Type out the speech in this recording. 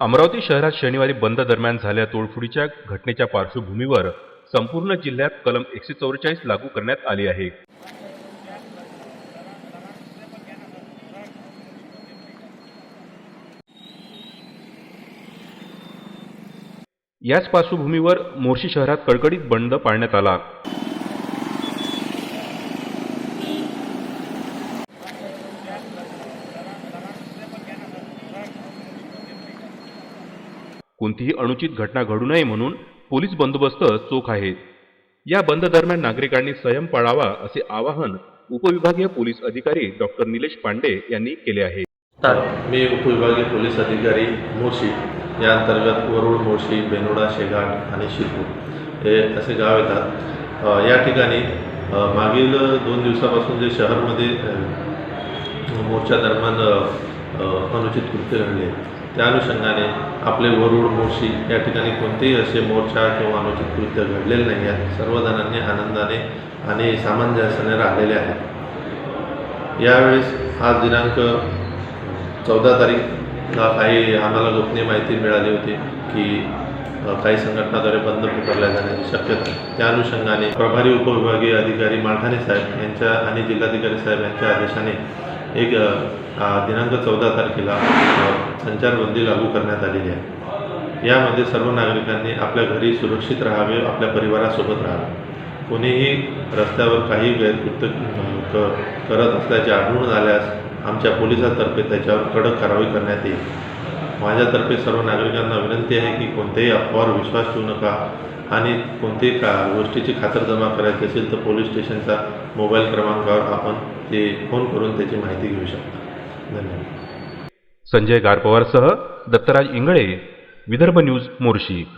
अमरावती शहरात शनिवारी बंद दरम्यान झालेल्या तोडफोडीच्या घटनेच्या पार्श्वभूमीवर संपूर्ण जिल्ह्यात कलम एकशे चौवेचाळीस लागू करण्यात आली आहे. याच पार्श्वभूमीवर मोर्शी शहरात कडकडीत बंद पाळण्यात आला. कोणतीही अनुचित घटना घडू नये म्हणून पोलीस बंदोबस्त चोख आहे या बंद दरम्यान नागरिकांनी संयम पाळावा असे आवाहन उपविभागीय पोलीस अधिकारी डॉक्टर निलेश पांडे यांनी केले आहे. मी उपविभागीय पोलीस अधिकारी मोशी या अंतर्गत वरुड मोर्शी बेनोडा शेगाट आणि शिरपूर हे असे गाव येतात. या ठिकाणी मागील दोन दिवसापासून जे शहरमध्ये मोर्चा दरम्यान अनुचित कृत्य घडले त्या अनुषंगाने आपले वरुड मोर्शी या ठिकाणी कोणतेही असे मोर्चा किंवा अनुचित कृत्य घडलेले नाही आहेत. सर्वजणांनी आनंदाने आणि सामंजस्याने राहिलेले आहेत. यावेळेस आज दिनांक चौदा तारीखला काही आम्हाला गोपनीय माहिती मिळाली होती की काही संघटनाद्वारे बंद पुकारल्या जाण्याची शक्यता. त्या अनुषंगाने प्रभारी उपविभागीय अधिकारी माळखाने साहेब यांच्या आणि जिल्हाधिकारी साहेब यांच्या आदेशाने एक दिनांक चौदा तारखेला संचारबंदी लागू करण्यात आलेली आहे. यामध्ये सर्व नागरिकांनी आपल्या घरी सुरक्षित राहावे आपल्या परिवारासोबत राहावे. कोणीही रस्त्यावर काही गैरकृत्य क करत असल्याचे आढळून आल्यास आमच्या पोलिसातर्फे त्याच्यावर कडक कारवाई करण्यात येईल. माझ्यातर्फे सर्व नागरिकांना विनंती आहे की कोणत्याही अफवावर विश्वास ठेवू नका. आणि कोणतेही का गोष्टीची खातरजमा करायची असेल तर पोलीस स्टेशनचा मोबाईल क्रमांकावर आपण ते फोन करून त्याची माहिती घेऊ शकता. धन्यवाद. संजय गारपवारसह दत्तराज इंगळे विदर्भ न्यूज मोर्शी.